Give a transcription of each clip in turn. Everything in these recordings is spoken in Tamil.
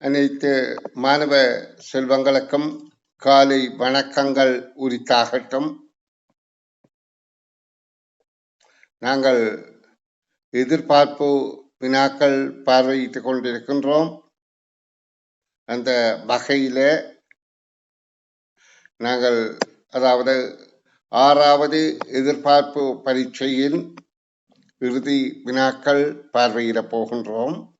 அனைத்து மாணவ செல்வங்களுக்கும் காலை வணக்கங்கள் உரித்தாகட்டும். நாங்கள் எதிர்பார்ப்பு வினாக்கள் பார்வையிட்டுக் கொண்டிருக்கின்றோம். அந்த வகையில நாங்கள் அதாவது ஆறாவது எதிர்பார்ப்பு பரீட்சையின் இறுதி வினாக்கள் பார்வையிடப் போகின்றோம்.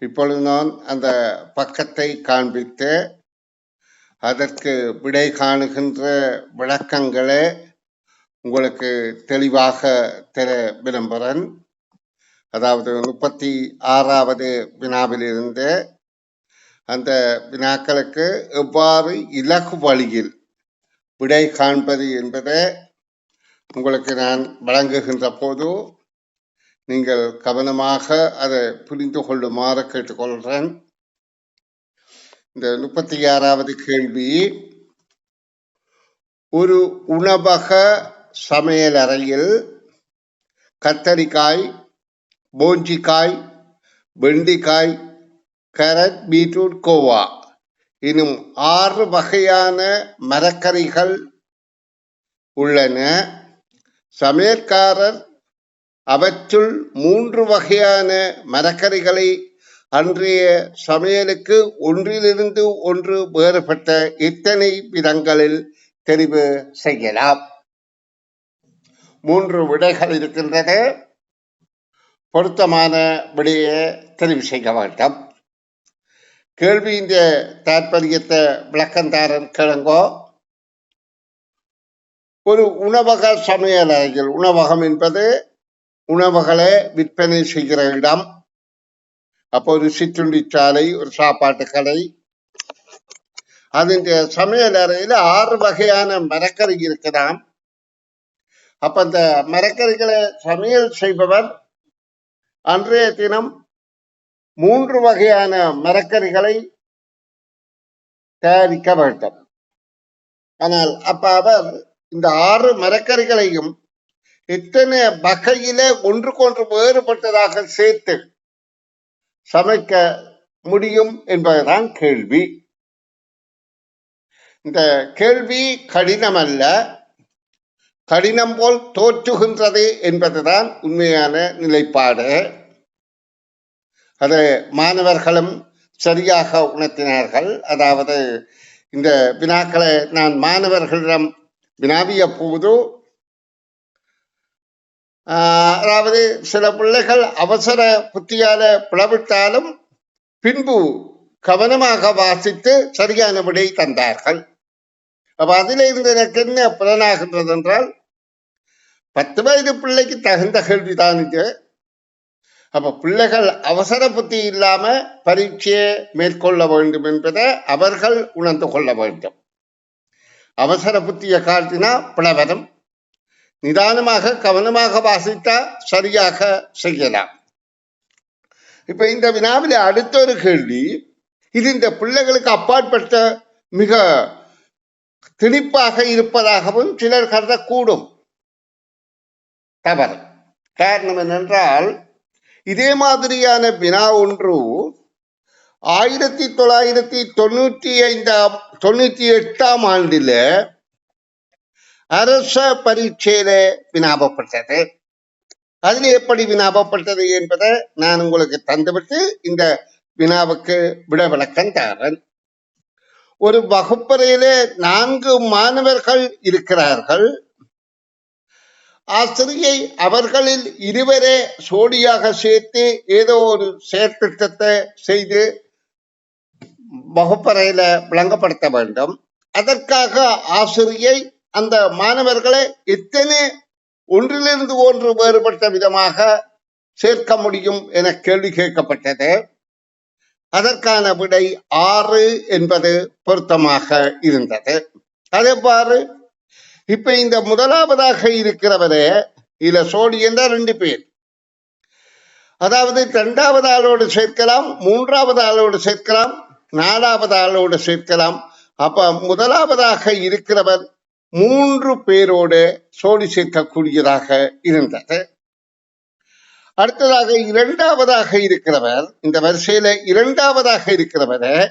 இப்பொழுது நான் அந்த பக்கத்தை காண்பித்து அதற்கு விடை காணுகின்ற விளக்கங்களை உங்களுக்கு தெளிவாக தர விரும்புகிறேன் அதாவது முப்பத்தி ஆறாவது வினாவிலிருந்து அந்த வினாக்களுக்கு எவ்வாறு இலகு வழியில் விடை காண்பது என்பதை உங்களுக்கு நான் வழங்குகின்ற போது நீங்கள் கவனமாக அதை புரிந்து கொள்ளுமாறு கேட்டுக்கொள்கிறேன். இந்த முப்பத்தி ஆறாவது கேள்வி ஒரு உணவக சமையலறையில் கத்தரிக்காய் போஞ்சிக்காய் வெண்டிக்காய் கேரட் பீட்ரூட் கோவா எனும் ஆறு வகையான மரக்கறிகள் உள்ளன. சமையற்காரர் அவற்றுள் மூன்று வகையான மரக்கறிகளை அன்றைய சமையலுக்கு ஒன்றிலிருந்து ஒன்று வேறுபட்ட இத்தனை விதங்களில் தெரிவு செய்யலாம். மூன்று விடைகள் இருக்கின்றது பொருத்தமான விடையை தெரிவு செய்ய வேண்டும். கேள்வி இந்த தாற்பயத்தை விளக்கந்தாரன் கிழங்கோ ஒரு உணவக சமையல் அறையில் உணவகம் என்பது உணவுகளை விற்பனை செய்கிற இடம். அப்போ ஒரு சிற்றுண்டி சாலை ஒரு சாப்பாட்டு கடை. அதன் சமையல் அறையில ஆறு வகையான மரக்கறி இருக்கலாம். அப்ப அந்த மரக்கறிகளை சமையல் செய்பவர் அன்றைய தினம் மூன்று வகையான மரக்கறிகளை தயாரிக்க வேண்டும். ஆனால் அப்ப அவர் இந்த ஆறு மரக்கறிகளையும் இத்தனை வகையில ஒன்றுக்கொன்று வேறுபட்டதாக சேர்த்து சமைக்க முடியும் என்பதுதான் கேள்வி. இந்த கேள்வி கடினம் அல்ல கடினம் போல் தோற்றுகின்றது என்பதுதான் உண்மையான நிலைப்பாடு. அதை மாணவர்களும் சரியாக உணர்த்தினார்கள். அதாவது இந்த வினாக்களை நான் மாணவர்களிடம் வினாவிய போது அதாவது சில பிள்ளைகள் அவசர புத்தியால பிளவிட்டாலும் பின்பு கவனமாக வாசித்து சரியான விடை தந்தார்கள். அப்ப அதில் இருந்து எனக்கு என்ன புலனாகின்றது என்றால் பத்து வயது பிள்ளைக்கு தகுந்த கேள்விதான் இது. அப்ப பிள்ளைகள் அவசர புத்தி இல்லாம பரீட்சையை மேற்கொள்ள வேண்டும் என்பதை அவர்கள் உணர்ந்து கொள்ள வேண்டும். அவசர புத்தியை காட்டினா பிளவரும் நிதானமாக கவனமாக வாசித்தா சரியாக செய்யலாம். இப்ப இந்த வினாவில் அடுத்த ஒரு கேள்வி இது இந்த பிள்ளைகளுக்கு அப்பாற்பட்ட மிக திணிப்பாக இருப்பதாகவும் சிலர் கருதக்கூடும். தவறு. காரணம் என்னென்றால் இதே மாதிரியான வினா ஒன்று ஆயிரத்தி தொள்ளாயிரத்தி தொண்ணூற்றி ஐந்தாம் தொண்ணூத்தி எட்டாம் ஆண்டில அரச பரீட்சையில வினாபப்பட்டது அதில் எப்படி வினாபப்பட்டது என்பதை நான் உங்களுக்கு தந்துவிட்டு இந்த வினாவுக்கு விட விளக்கம் தரேன். ஒரு வகுப்பறையிலே நான்கு மாணவர்கள் இருக்கிறார்கள். ஆசிரியை அவர்களில் இருவரே சோடியாக சேர்த்து ஏதோ ஒரு செயற்திட்டத்தை செய்து வகுப்பறையில விளங்கப்படுத்த வேண்டும். அதற்காக ஆசிரியை அந்த மாணவர்களை எத்தனை ஒன்றிலிருந்து ஒன்று வேறுபட்ட விதமாக சேர்க்க முடியும் என கேள்வி கேட்கப்பட்டது. அதற்கான விடை ஆறு என்பது பொருத்தமாக இருந்தது. அதேபாறு இப்ப இந்த முதலாவதாக இருக்கிறவரே இதுல சோடி என்றால் ரெண்டு பேர். அதாவது இரண்டாவது ஆளோடு சேர்க்கலாம் மூன்றாவது ஆளோடு சேர்க்கலாம் நாலாவது ஆளோடு சேர்க்கலாம். அப்ப முதலாவதாக இருக்கிறவர் மூன்று பேரோடு சோடி சேர்க்கக்கூடியதாக இருந்தது. அடுத்ததாக இரண்டாவதாக இருக்கிறவர் இந்த வரிசையில இரண்டாவதாக இருக்கிறவரை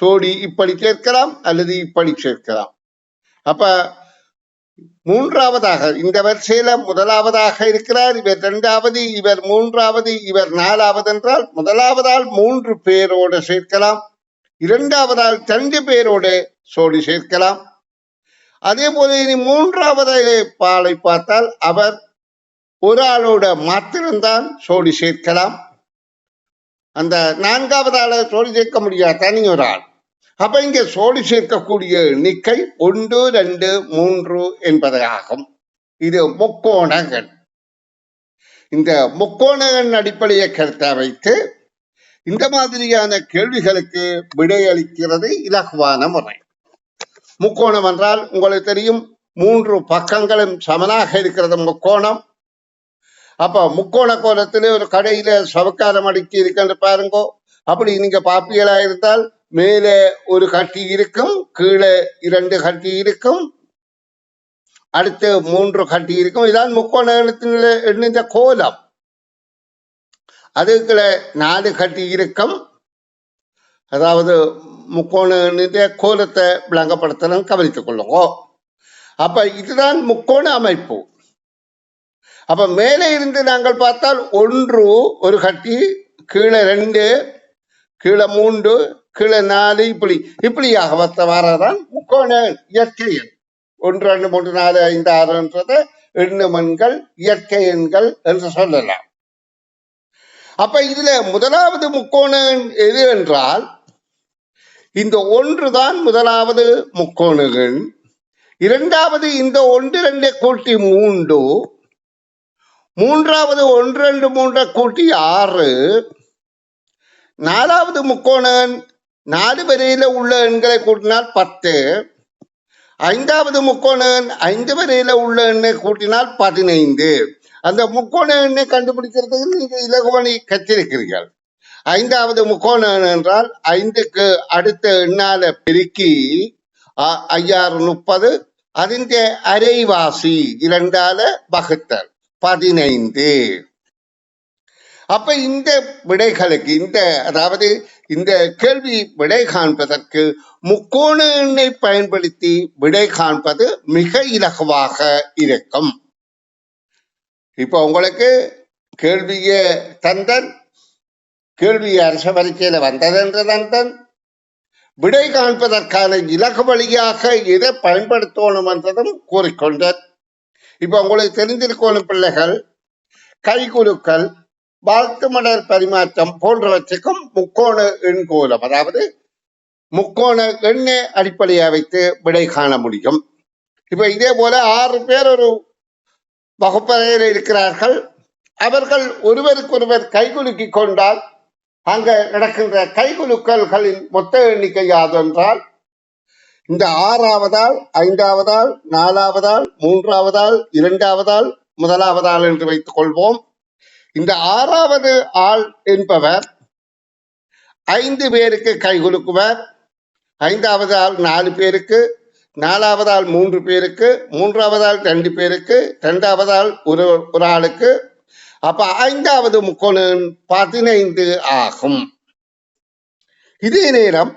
சோடி இப்படி சேர்க்கலாம் அல்லது இப்படி சேர்க்கலாம். அப்ப மூன்றாவதாக இந்த வரிசையில முதலாவதாக இருக்கிறார் இவர் இரண்டாவது இவர் மூன்றாவது இவர் நாலாவது என்றால் முதலாவதால் மூன்று பேரோட சேர்க்கலாம் இரண்டாவதால் ரெண்டு பேரோட சோடி சேர்க்கலாம். அதே போல இனி மூன்றாவது பாலை பார்த்தால் அவர் ஒரு ஆளோட மாத்திரம்தான் சோடி சேர்க்கலாம். அந்த நான்காவது ஆளை சோடி சேர்க்க முடியாது? தனி ஒரு ஆள். அப்ப இங்க சோடி சேர்க்கக்கூடிய எண்ணிக்கை ஒன்று ரெண்டு மூன்று என்பதாகும். இது முக்கோணங்கள் இந்த முக்கோணங்கள் அடிப்படையை கருத்தை வைத்து இந்த மாதிரியான கேள்விகளுக்கு விடையளிக்கிறது இலகுவான முறை. முக்கோணம் என்றால் உங்களுக்கு தெரியும் மூன்று பக்கங்களும் சமனாக இருக்கிறது முக்கோணம். அப்ப முக்கோண கோலத்திலே ஒரு கடையில சவக்காரம் அடுக்கி இருக்குன்னு பாருங்கோ. அப்படி நீங்க பாப்பியலா இருந்தால் மேலே ஒரு கட்டி இருக்கும் கீழே இரண்டு கட்டி இருக்கும் அடுத்து மூன்று கட்டி இருக்கும். இதான் முக்கோண எழுத்தில எண்ணிந்த கோலம். அதுக்குள்ள நாலு கட்டி இருக்கும். அதாவது முக்கோண கோலத்தை விளங்கப்படுத்தணும் கவனித்துக் கொள்ளுங்க. அப்ப இதுதான் முக்கோண அமைப்பு. அப்ப மேலே இருந்து நாங்கள் பார்த்தால் ஒன்று ஒரு கட்டி கீழே ரெண்டு கீழே மூன்று கீழே நாலு இப்படி இப்படியாக வத்த வரதான் முக்கோண இயற்கை எண். ஒன்று ரெண்டு மூன்று நாலு ஐந்து ஆறுன்றத எண்ணும் எண்கள் இயற்கை எண்கள் என்று சொல்லலாம். அப்ப இதுல முதலாவது முக்கோண எது என்றால் இந்த ஒன்றுதான் முதலாவது முக்கோணுகள். இரண்டாவது இந்த ஒன்று ரெண்டை கூட்டி மூன்று. மூன்றாவது ஒன்று ரெண்டு மூன்றை கூட்டி ஆறு. நாலாவது முக்கோணன் நாலு வரையில உள்ள எண்களை கூட்டினால் பத்து. ஐந்தாவது முக்கோணன் ஐந்து வரையில உள்ள எண்ணை கூட்டினால் பதினைந்து. அந்த முக்கோண எண்ணை கண்டுபிடிக்கிறதுக்கு நீங்க இலகுவனை கற்றிருக்கிறீர்கள் ஐந்தாவது முக்கோணம் என்றால் ஐந்துக்கு அடுத்த எண்ணால பெருக்கி அ- ஐயாறு முப்பது അതിന്റെ അരൈവാസി இரண்டால வகுத்தல் பதினைந்து அப்ப இந்த விடைகளுக்கு இந்த அதாவது இந்த கேள்வி விடை காண்பதற்கு முக்கோண எண்ணை பயன்படுத்தி விடை காண்பது மிக இலகுவாக இருக்கும் இப்ப உங்களுக்கு கேள்விய தந்தன் கேள்வி அரச பரீட்சையில வந்ததென்ற தந்தன் விடை காண்பதற்கான இலகு வழியாக எதை பயன்படுத்தணும் என்றதும் கூறிக்கொண்டார். இப்ப உங்களுக்கு தெரிந்திருக்கணும் பிள்ளைகள் கைகுலுக்கல் வாழ்த்து மலர் பரிமாற்றம் போன்றவற்றுக்கும் முக்கோண எண்கோலம் அதாவது முக்கோண எண்ணை அடிப்படையாக வைத்து விடை காண முடியும். இப்ப இதே போல ஆறு பேர் ஒரு வகுப்பறையில் இருக்கிறார்கள். அவர்கள் ஒருவருக்கொருவர் கைகுலுக்கிக் கொண்டால் அங்க நடக்கின்ற கைகுலுக்கல்களின் மொத்த எண்ணிக்கை யாதென்றால் இந்த ஆறாவதால் ஐந்தாவதால் நாலாவதால் மூன்றாவதால் இரண்டாவதால் முதலாவதால் என்று வைத்துக் கொள்வோம். இந்த ஆறாவது ஆள் என்பவர் ஐந்து பேருக்கு கைகுலுக்குவர் ஐந்தாவது ஆள் நாலு பேருக்கு நாலாவதால் மூன்று பேருக்கு மூன்றாவதால் ரெண்டு பேருக்கு ரெண்டாவதால் ஆள் ஒரு ஒரு ஆளுக்கு அப்ப ஐந்தாவது முக்கோணம் பதினைந்து ஆகும். இதே நேரம்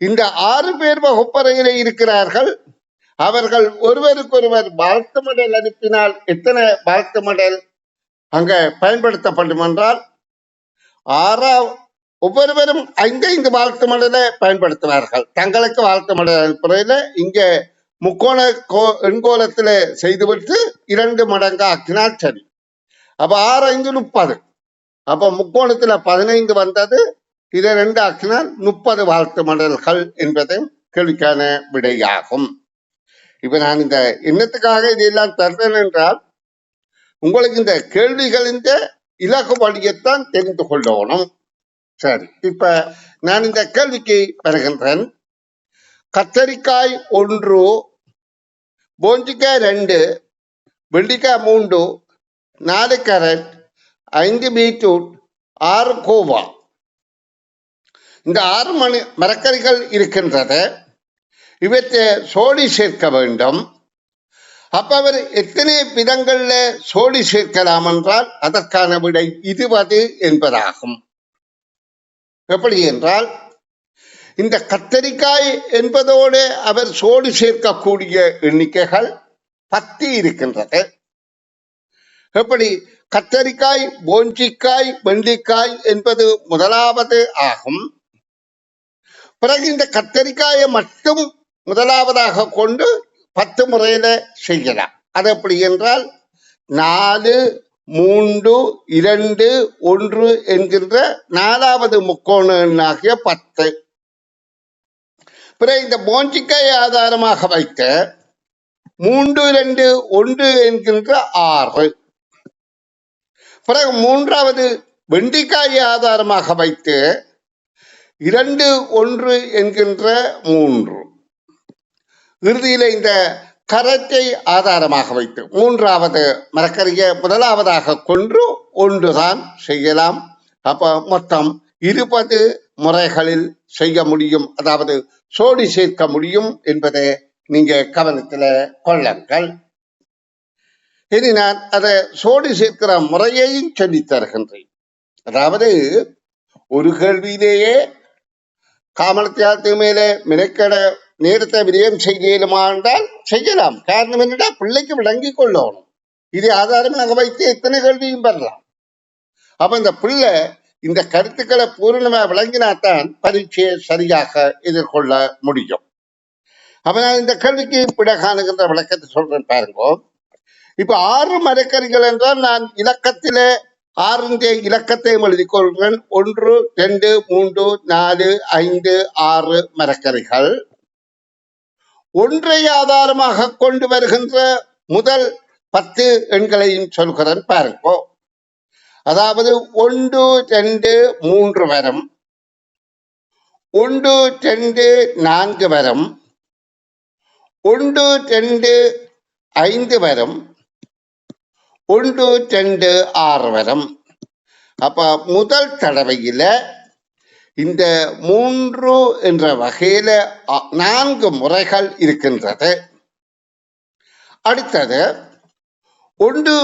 இந்த ஆறு பேர் வகுப்பறையிலே இருக்கிறார்கள். அவர்கள் ஒருவருக்கொருவர் வாழ்த்து மடல் அனுப்பினால் எத்தனை வாழ்த்து மடல் அங்க பயன்படுத்தப்படும் என்றால் ஆறா ஒவ்வொருவரும் ஐந்தைந்து வாழ்த்து மடலை பயன்படுத்துவார்கள். தங்களுக்கு வாழ்த்து மடல் அனுப்புறதுல இங்க முக்கோண கோ எண்கோலத்துல செய்துவிட்டு இரண்டு மடங்கு ஆக்கினால் சரி. அப்ப ஆறு ஐந்து முப்பது. அப்ப முக்கோணத்துல பதினைந்து வந்தது இதை ரெண்டு ஆக்கினால் முப்பது வாழ்த்து மடல்கள் என்பதும் கேள்விக்கான விடையாகும். இப்ப நான் இந்த எண்ணத்துக்காக இதெல்லாம் தருவேன் என்றால் உங்களுக்கு இந்த கேள்விகளின் இலக்கு வழியைத்தான் தெரிந்து கொள்ளணும். சரி இப்ப நான் இந்த கேள்விக்கு வருகின்றேன். கத்தரிக்காய் ஒன்று போஞ்சிக்காய் ரெண்டு வெள்ளிக்காய் மூன்று நாலு கேரட் ஐந்து பீட்ரூட் ஆறு கோவா இந்த ஆறு மணி மரக்கறிகள் இருக்கின்றது இவற்றை சோடி சேர்க்க வேண்டும் அப்ப அவர் எத்தனை விதங்கள்ல சோடி சேர்க்கலாம் என்றால் அதற்கான விடை இருபது என்பதாகும் எப்படி என்றால் இந்த கத்தரிக்காய் என்பதோடு அவர் சோடி சேர்க்கக்கூடிய எண்ணிக்கைகள் பத்து இருக்கின்றது எப்படி? கத்தரிக்காய் போஞ்சிக்காய் வெண்டிக்காய் என்பது முதலாவது ஆகும். பிறகு இந்த கத்தரிக்காயை மட்டும் முதலாவதாக கொண்டு பத்து முறையில செய்யலாம். அது எப்படி என்றால் நாலு மூன்று இரண்டு ஒன்று என்கின்ற நாலாவது முக்கோண எண்ணாகிய பத்து. பிறகு இந்த போஞ்சிக்காய் ஆதாரமாக வைத்த மூன்று இரண்டு ஒன்று என்கின்ற ஆறு. பிறகு மூன்றாவது வெண்டிக்காயை ஆதாரமாக வைத்து இரண்டு ஒன்று என்கின்ற மூன்று. இறுதியில் இந்த கரத்தை ஆதாரமாக வைத்து மூன்றாவது மரக்கறியை முதலாவதாக கொன்று ஒன்றுதான் செய்யலாம். அப்போ மொத்தம் இருபது முறைகளில் செய்ய முடியும். அதாவது சோடி சேர்க்க முடியும் என்பதை நீங்க கவனத்தில் கொள்ளுங்கள். இனி நான் அதை சோடி சேர்க்கிற முறையையும் சொல்லித் தருகின்றேன். அதாவது ஒரு கேள்வியிலேயே காமலத்தியாத்து மேலே மெனக்கெட நேரத்தை விரயம் செய்யலுமா என்றால் செய்யலாம். காரணம் என்னடா பிள்ளைக்கு விளங்கி கொள்ளணும். இது ஆதாரமாக வைத்து எத்தனை கேள்வியும் பெறலாம். அப்ப இந்த பிள்ளை இந்த கருத்துக்களை பூரணமா விளங்கினாத்தான் பரீட்சையை சரியாக எதிர்கொள்ள முடியும். அப்ப நான் இந்த கேள்விக்கு விட காணுகின்ற விளக்கத்தை சொல்றேன் பாருங்க. இப்ப ஆறு மரக்கறிகள் என்றால் நான் இலக்கத்திலே ஆறிന്റെ இலக்கத்தையும் எழுதிக் கொள்கிறேன். ஒன்று ரெண்டு மூன்று நாலு ஐந்து ஆறு மரக்கறிகள். ஒன்றை ஆதாரமாக கொண்டு வருகின்ற முதல் பத்து எண்களையும் சொல்கிறேன். பாருங்கோ. அதாவது ஒன்று ரெண்டு மூன்று வரம். ஒன்று ரெண்டு நான்கு வரம். ஒன்று ரெண்டு ஐந்து வரம். ஒன்று ரெண்டு ஆறு வரம் அப்ப முதல் தடவையில இந்த மூன்று என்ற வகையில நான்கு முறைகள் இருக்கின்றது. அடுத்தது ஒன்று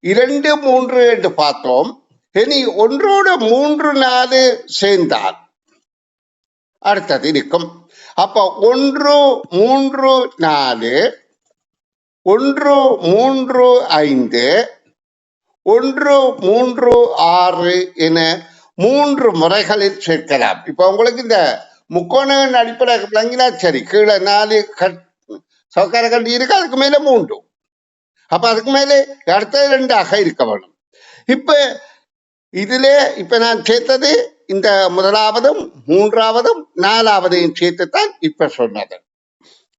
இரண்டு மூன்று என்று பார்த்தோம். இனி ஒன்றோடு மூன்று நாலு சேர்ந்தால் அடுத்தது இருக்கும். அப்ப ஒன்று மூன்று நாலு ஒன்று மூன்று ஐந்து ஒன்று மூன்று ஆறு என மூன்று முறைகளில் சேர்க்கலாம். இப்போ உங்களுக்கு இந்த முக்கோணங்கள் அடிப்படை விளங்கினா சரி கீழே நாலு கட் சவுக்கார கட்டி இருக்கு அதுக்கு மேலே மூன்று. அப்போ அதுக்கு மேலே அடுத்த ரெண்டாக இருக்க வேணும் இப்போ இதுல இப்ப நான் சேர்த்தது இந்த முதலாவதும் மூன்றாவதும் நாலாவதையும் சேர்த்துத்தான் இப்ப சொன்னது.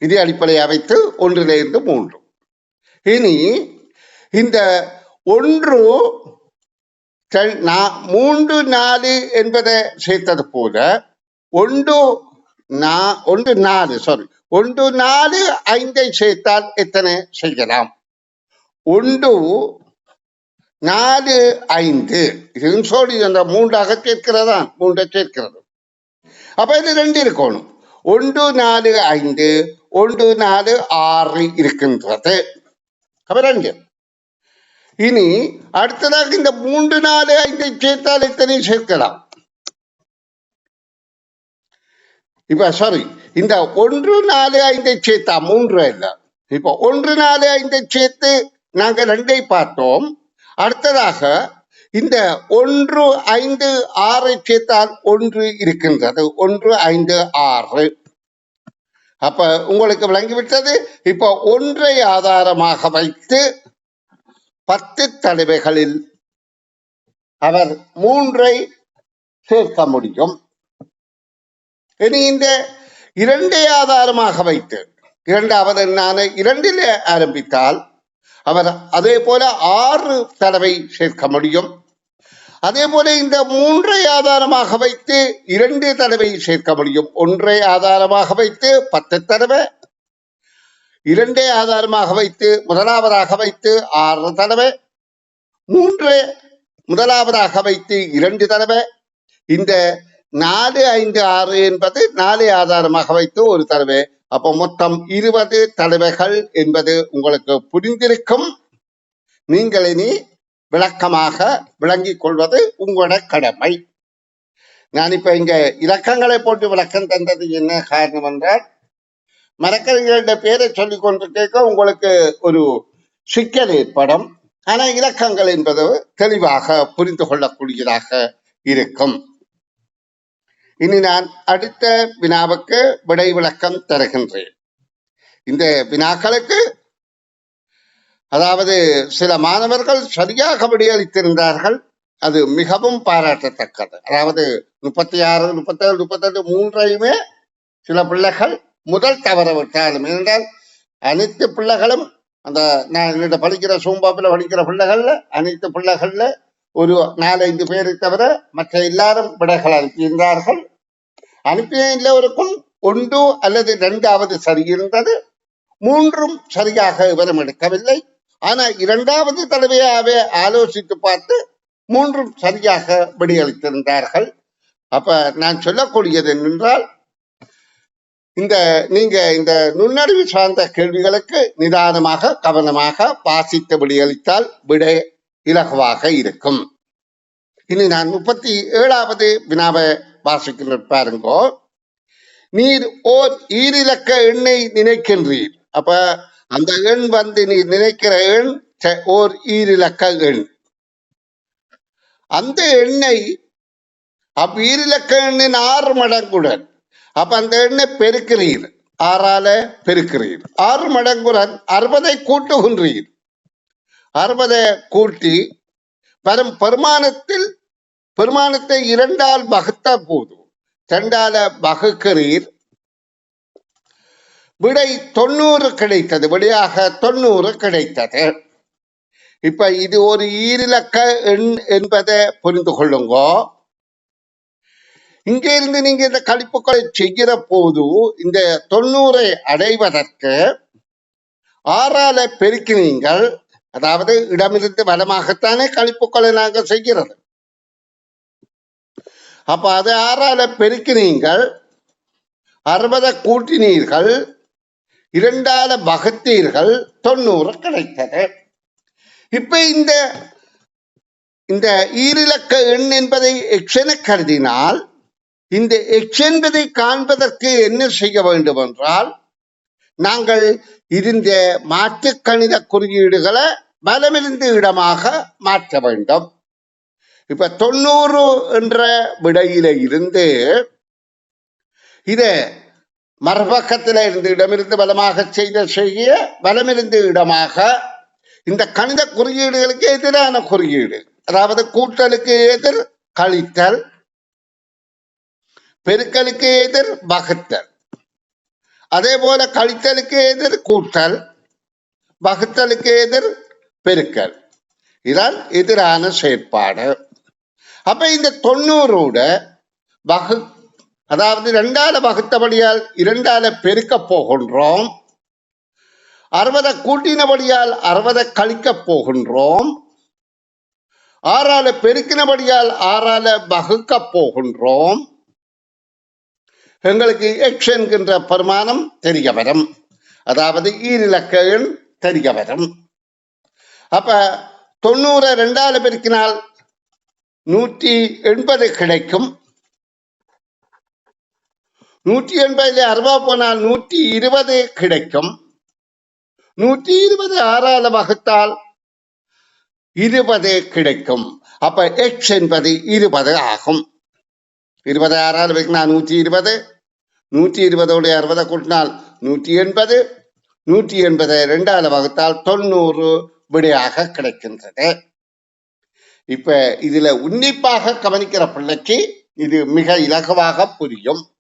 இது அடிப்படையை வைத்து ஒன்றிலிருந்து மூன்று. இனி இந்த ஒன்று நா- மூன்று நாலு என்பதை சேர்த்தது போல ஒன்று நா- ஒன்று நாலு சாரி ஒன்று நாலு ஐந்தை சேர்த்தால் எத்தனை செய்யலாம்? ஒன்று நாலு ஐந்து. இதுவும் சொல்லி அந்த மூன்றாக சேர்க்கிறதா மூன்றை சேர்க்கிறது. அப்ப இது ரெண்டு இருக்கணும். ஒன்று நாலு ஐந்து ஒன்று நாலு ஆறு இருக்கின்றது. அப்ப இனி அடுத்ததாக இந்த மூன்று நாலு ஐந்தை சேர்த்தால் எத்தனை சேர்க்கலாம். இப்ப சாரி இந்த ஒன்று நாலு ஐந்தை சேர்த்தா மூன்று இல்ல இப்ப ஒன்று நாலு ஐந்தை சேர்த்து நாங்க ரெண்டை பார்த்தோம். அடுத்ததாக இந்த ஒன்று ஐந்து ஆறை சேர்த்தால் ஒன்று இருக்கின்றது. ஒன்று ஐந்து ஆறு. அப்ப உங்களுக்கு விளங்கிவிட்டது? இப்போ ஒன்றை ஆதாரமாக வைத்து பத்து தடவைகளில் அவர் மூன்றை சேர்க்க முடியும். இனி இந்த இரண்டை ஆதாரமாக வைத்து இரண்டாவது நான் இரண்டிலே ஆரம்பித்தால் அவர் அதே போல ஆறு தடவை சேர்க்க முடியும். அதே போல இந்த மூன்றை ஆதாரமாக வைத்து இரண்டு தடவை சேர்க்க முடியும். ஒன்றை ஆதாரமாக வைத்து பத்து தடவை இரண்டே ஆதாரமாக வைத்து முதலாவதாக வைத்து ஆறு தடவை மூன்று முதலாவதாக வைத்து இரண்டு தடவை. இந்த நாலு ஐந்து ஆறு என்பது நாலு ஆதாரமாக வைத்து ஒரு தடவை. அப்போ மொத்தம் இருபது தடவைகள் என்பது உங்களுக்கு புரிந்திருக்கும். நீங்கள் இனி விளக்கமாக விளங்கிக் கொள்வது உங்களோட கடமை. நான் இப்ப இங்க இலக்கங்களை போட்டு விளக்கம் தந்தது என்ன காரணம் என்றால் மரக்கறிஞருடைய பேரை சொல்லி கொண்டு கேட்க உங்களுக்கு ஒரு சிக்கல் ஏற்படும். ஆனா இலக்கங்கள் என்பது தெளிவாக புரிந்து கொள்ளக்கூடியதாக இருக்கும். இனி நான் அடுத்த வினாவுக்கு விடை விளக்கம் தருகின்றேன். இந்த வினாக்களுக்கு அதாவது சில மாணவர்கள் சரியாக விடியளித்திருந்தார்கள் அது மிகவும் பாராட்டத்தக்கது. அதாவது முப்பத்தி ஆறு முப்பத்தேழு முப்பத்தெட்டு மூன்றையுமே சில பிள்ளைகள் முதல் தவற விட்டாலும் ஏனென்றால் அனைத்து பிள்ளைகளும் அந்த நான் என்னிட படிக்கிற சூம்பாப்பில் படிக்கிற பிள்ளைகள்ல அனைத்து பிள்ளைகள்ல ஒரு நாலஞ்சு பேரை தவிர மற்ற எல்லாரும் விடைகள் அனுப்பியிருந்தார்கள். அனுப்பிய எல்லோருக்கும் ஒன்று அல்லது இரண்டாவது சரியிருந்தது. மூன்றும் சரியாக விவரம் எடுக்கவில்லை. ஆனா இரண்டாவது தடவையாவே ஆலோசித்து பார்த்து மூன்றும் சரியாக விடையளித்திருந்தார்கள் அப்ப நான் சொல்லக்கூடியது என்றால் இந்த நீங்க இந்த நுண்ணறிவு சார்ந்த கேள்விகளுக்கு நிதானமாக கவனமாக வாசித்து விடையளித்தால் விடை இலகுவாக இருக்கும். இனி நான் முப்பத்தி ஏழாவது வினாவை வாசிக்கின்ற பாருங்கோ. நீர் ஓர் ஈரிலக்க எண்ணெய் நினைக்கின்றீர். அப்ப அந்த எண் வந்து நீ நினைக்கிற எண் ஓர் ஈரிலக்க எண். அந்த எண்ணை அப்ப ஈரிலக்க எண்ணின் ஆறு மடங்குடன். அப்ப அந்த எண்ணை பெருக்கிறீர். ஆறால பெருக்கிறீர். ஆறு மடங்குடன் அறுபதை கூட்டுகின்றீர். அறுபதை கூட்டி பெரும் பெருமானத்தில் பெருமானத்தை இரண்டால் வகுத்த போதும் இரண்டால வகுக்கிறீர். விடை தொண்ணூறு கிடைத்தது. விடையாக தொண்ணூறு கிடைத்தது. இப்ப இது ஒரு ஈரிலக்க எண் என்பதை புரிந்து கொள்ளுங்கோ. இங்கே இருந்து நீங்க இந்த கழிப்புகளை செய்கிற போது இந்த தொண்ணூறை அடைவதற்கு ஆறால பெருக்கினீங்கள். அதாவது இடமிருந்து வலமாகத்தானே கழிப்புகளை நாங்கள் செய்கிறது. அப்ப அதை ஆறால பெருக்கினீங்கள். அறுபதை கூட்டினீர்கள். இரண்டால வகுத்தீர்கள் தொண்ணூறு கிடைத்தது. இப்ப இந்த இந்த ஈரிலக்க எண் என்பதை எக்ஷனை கருதினால் இந்த எக்ஸ் என்பதை காண்பதற்கு என்ன செய்ய வேண்டும் என்றால் நாங்கள் இருந்த மாற்று கணித குறியீடுகளை வலமிருந்து இடமாக மாற்ற வேண்டும். இப்ப தொண்ணூறு என்ற விடையில இருந்து இதை மறுபக்கத்தில் இருந்து இடமிருந்து பலமாக செய்த செய்ய பலமிருந்து இடமாக. இந்த கணித குறியீடுகளுக்கு எதிரான குறியீடு. அதாவது கூட்டலுக்கு எதிர் கழித்தல். பெருக்கலுக்கு எதிர் வகுத்தல். அதே போல கழித்தலுக்கு எதிர் கூட்டல். வகுத்தலுக்கு எதிர் பெருக்கல். இதான் எதிரான செயற்பாடு. அப்ப இந்த தொண்ணூறோட வகு அதாவது இரண்டால வகுத்தபடியால் இரண்டால பெருக்க போகின்றோம். அறுபதை கூட்டினபடியால் அறுபதை கழிக்க போகின்றோம். ஆறால பெருக்கினபடியால் ஆறால வகுக்க போகின்றோம். எங்களுக்கு எக்ஸ் என்கின்ற பரிமாணம் தெரிய வரும். அதாவது e ஈரிலக்க எண் தெரிய வரும். அப்ப தொண்ணூறை ரெண்டால பெருக்கினால் நூற்றி எண்பது கிடைக்கும். நூற்றி எண்பதுல அறுபா போனால் நூற்றி இருபது கிடைக்கும். நூற்றி இருபது ஆறால வகுத்தால் இருபது கிடைக்கும். அப்ப எக்ஸ் என்பது இருபது ஆகும். இருபது ஆறால் வைக்கினா நூற்றி இருபது. நூற்றி இருபதோட அறுபதை கூட்டினால் நூற்றி எண்பது. நூற்றி எண்பது ரெண்டாவது வகுத்தால் தொண்ணூறு விடையாக கிடைக்கின்றது. இப்ப இதுல உன்னிப்பாக கவனிக்கிற பிள்ளைக்கு இது மிக இலகுவாக புரியும்.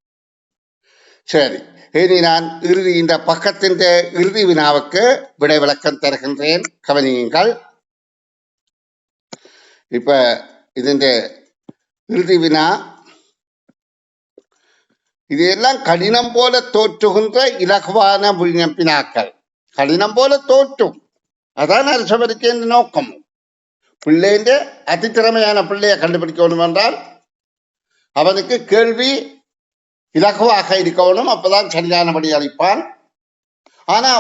சரி இனி நான் இறுதி இந்த பக்கத்தின் இறுதி வினாவுக்கு விடை விளக்கம் தருகின்றேன். கவனியுங்கள். இப்ப இதுண்ட இறுதி வினா. இதையெல்லாம் கடினம் போல தோற்றுகின்ற இலகுவான வினாக்கள் கடினம் போல தோற்றும். அதான் அரசவருக்கு நோக்கம். பிள்ளைன்ற அதித்திறமையான பிள்ளையை கண்டுபிடிக்கணும் என்றால் அவனுக்கு கேள்வி இலகுவாக இருக்கணும் அப்பதான் சரியானபடி அளிப்பான். ஆனா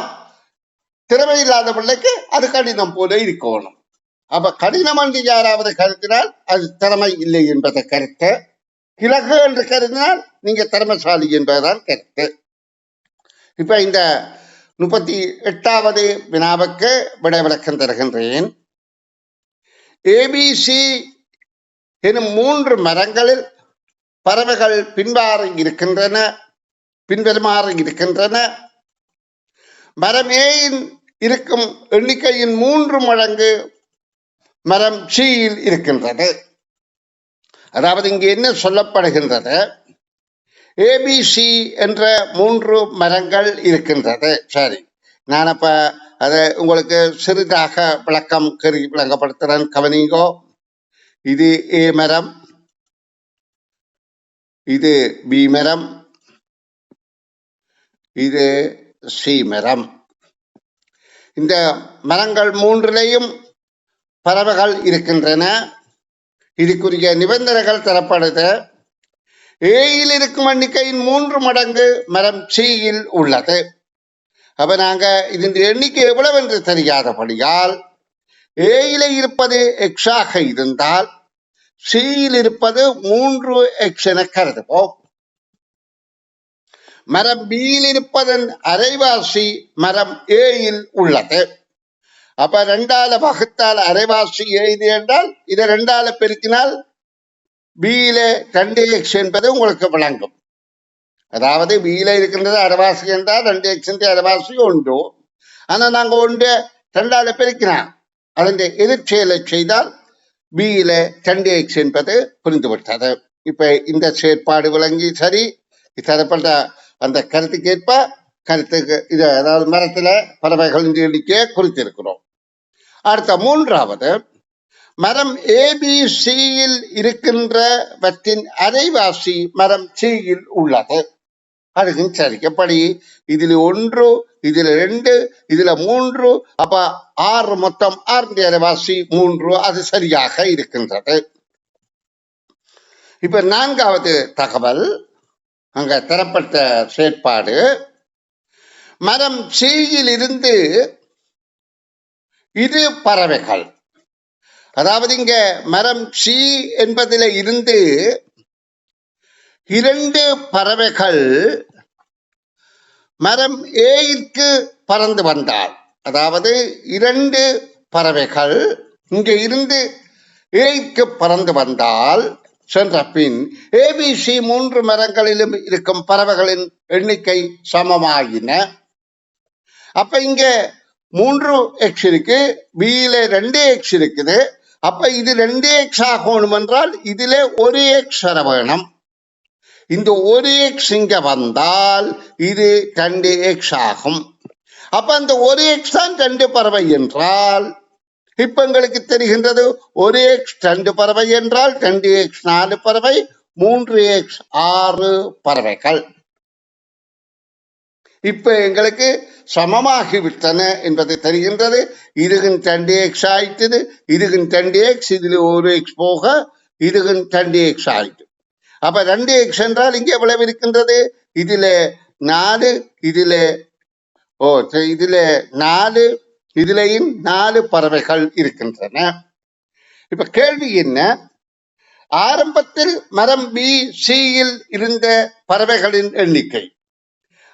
திறமை இல்லாத பிள்ளைக்கு அது கடினம் போல இருக்கணும் அப்ப கடினம் என்று யாராவது கருத்தினால் அது திறமை இல்லை என்பதை கருத்து. இலகு என்று கருதினால் நீங்க திறமைசாலி என்பதுதான் கருத்து. இப்ப இந்த முப்பத்தி எட்டாவது வினாவுக்கு விடைவிளக்கம் தருகின்றேன். ஏபிசி எனும் மூன்று மரங்களில் பறவைகள் பின்வாறு இருக்கின்றன பின்வருமாறு இருக்கின்றன. மரம் இருக்கும் எண்ணிக்கையின் மூன்று மடங்கு மரம் சீயில் இருக்கின்றது. அதாவது இங்கு என்ன சொல்லப்படுகின்றது? ஏபிசி என்ற மூன்று மரங்கள் இருக்கின்றது. சரி நான் அப்ப அதை உங்களுக்கு சிறிதாக விளக்கம் கறி விளங்கப்படுத்துறேன். கவனிங்கோ. இது ஏ மரம் இது பீமரம் இது சி மரம் இந்த மரங்கள் மூன்றிலையும் பறவைகள் இருக்கின்றன. இதுக்குரிய நிபந்தனைகள் தரப்படுது. ஏயில் இருக்கும் எண்ணிக்கையின் மூன்று மடங்கு மரம் சீயில் உள்ளது. அப்ப நாங்க இதன் எண்ணிக்கை எவ்வளவு என்று தெரியாதபடியால் ஏயில இருப்பது எக்ஸாக இருந்தால் சியில் இருப்பது மூன்று எக்ஸ் என கருதுவோம் மரம் பியில் இருப்பதன் அரைவாசி மரம் ஏயில் உள்ளது அப்ப ரெண்டால வகுத்தால் அரைவாசி ஏது என்றால் இதை ரெண்டால பெருக்கினால் பியில ரெண்டு எக்ஸ் என்பது உங்களுக்கு விளங்கும் அதாவது பியில இருக்கின்றது அரைவாசி என்றால் ரெண்டு எக்ஸ் அரைவாசி உண்டு ஆனா நாங்க ஒன்று ரெண்டால பெருக்கினோம் அதன் எதிர்ச்செயலை செய்தால் பியில ரெண்டு எக்ஸ் என்பது புரிந்துவிட்டது. இப்ப இந்த செயற்பாடு விளங்கி சரி தரப்பட்ட அந்த கருத்துக்கேற்ப கருத்துக்கு இது அதாவது மரத்துல பறவைகளின் எண்ணிக்கையை குறித்திருக்கிறோம். அடுத்த மூன்றாவது மரம் ஏபிசியில் இருக்கின்றவற்றின் அரைவாசி மரம் சியில் உள்ளது. அதுக்கும் சரிக்கப்படி இதில் ஒன்று இதில் ரெண்டு இதில் மூன்று. அப்ப ஆறு மொத்தம் ஆறு வாசி மூன்று. அது சரியாக இருக்கின்றது. இப்ப நான்காவது தகவல். அங்க தரப்பட்ட செயற்பாடு. மரம் சீயில் இருந்து இரு பறவைகள். அதாவது இங்க மரம் சி என்பதில இருந்து இரண்டு பறவைகள் மரம் ஏயிற்கு பறந்து வந்தால் அதாவது இரண்டு பறவைகள் இங்கே இருந்து ஏய்க்கு பறந்து வந்தால் சென்ற பின் ஏபிசி மூன்று மரங்களிலும் இருக்கும் பறவைகளின் எண்ணிக்கை சமமாகின அப்ப இங்க மூன்று எக்ஸ் இருக்கு பியில ரெண்டு எக்ஸ் இருக்குது. அப்ப இது ரெண்டு எக்ஸ் ஆகணும் என்றால் இதுல ஒரு எக்ஸ் வர வேணும். இந்த ஒரு எக்ஸ் இங்க வந்தால் இது ரெண்டு எக்ஸ் ஆகும். அப்ப அந்த ஒரு எக்ஸ் தான் ரெண்டு பறவை என்றால் இப்ப எங்களுக்கு தெரிகின்றது ஒரு எக்ஸ் ரெண்டு பறவை என்றால் ரெண்டு எக்ஸ் நாலு பறவை மூன்று எக்ஸ் ஆறு பறவைகள். இப்ப எங்களுக்கு சமமாகிவிட்டன என்பது தெரிகின்றது. இதுகின் ரெண்டு எக்ஸ் ஆயிட்டது இதுகின் ரெண்டு எக்ஸ் இதுல ஒரு எக்ஸ் போக இதுகின் ரெண்டு எக்ஸ் ஆயிட்டு. அப்ப ரெண்டு எக்ஸ் என்றால் இங்கே எவ்வளவு இருக்கின்றது? இதுல நாலு இதுல ஓ சரி, இதுல நாலு இதுலயும் நாலு பறவைகள் இருக்கின்றன. இப்ப கேள்வி என்ன? ஆரம்பத்தில் மரம் பி சியில் இருந்த பறவைகளின் எண்ணிக்கை.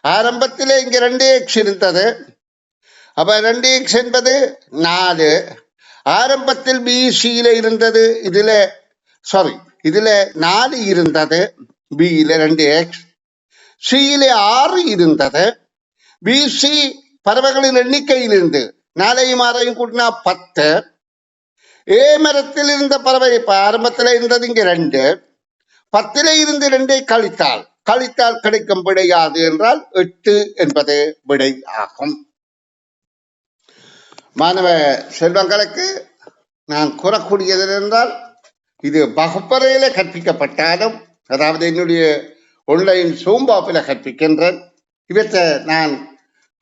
ஆரம்பத்தில் இங்க ரெண்டு எக்ஸ் இருந்தது. அப்ப ரெண்டு எக்ஸ் என்பது நாலு. ஆரம்பத்தில் பிசியில இருந்தது இதுல சாரி இதுல நாலு இருந்தது பியில ரெண்டு எக்ஸ் சியில ஆறு இருந்தது பிசி பறவைகளின் எண்ணிக்கையில் இருந்து நாளையும் ஆறையும் கூட்டினா பத்து. ஏ மரத்தில் இருந்த பறவை இப்ப ஆரம்பத்துல இருந்தது இங்க ரெண்டு. பத்தில இருந்து ரெண்டை கழித்தால் கழித்தால் கிடைக்கும் விடையாது என்றால் எட்டு என்பது விடை ஆகும். மாணவ செல்வங்களுக்கு நான் கூறக்கூடியது என்றால் இது வகுப்பறையில கற்பிக்கப்பட்டாலும் அதாவது என்னுடைய ஒன்லைன் சோம்பாப்பில் கற்பிக்கின்றேன். இவற்றை நான்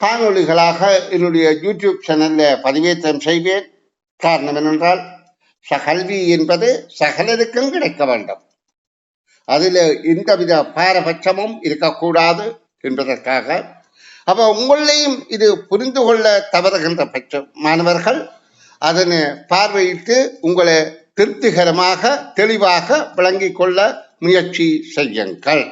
காணொளிகளாக என்னுடைய யூடியூப் சேனலில் பதிவேற்றம் செய்வேன். காரணம் என்னென்றால் சகல்வி என்பது சகலருக்கும் கிடைக்க வேண்டும். அதில் எந்தவித பாரபட்சமும் இருக்கக்கூடாது என்பதற்காக. அப்போ உங்களையும் இது புரிந்து கொள்ள தவறுகின்ற பட்ச மாணவர்கள் அதனை பார்வையிட்டு உங்களை திருப்திகரமாக தெளிவாக விளங்கிக் கொள்ள முயற்சி செய்யுங்கள்.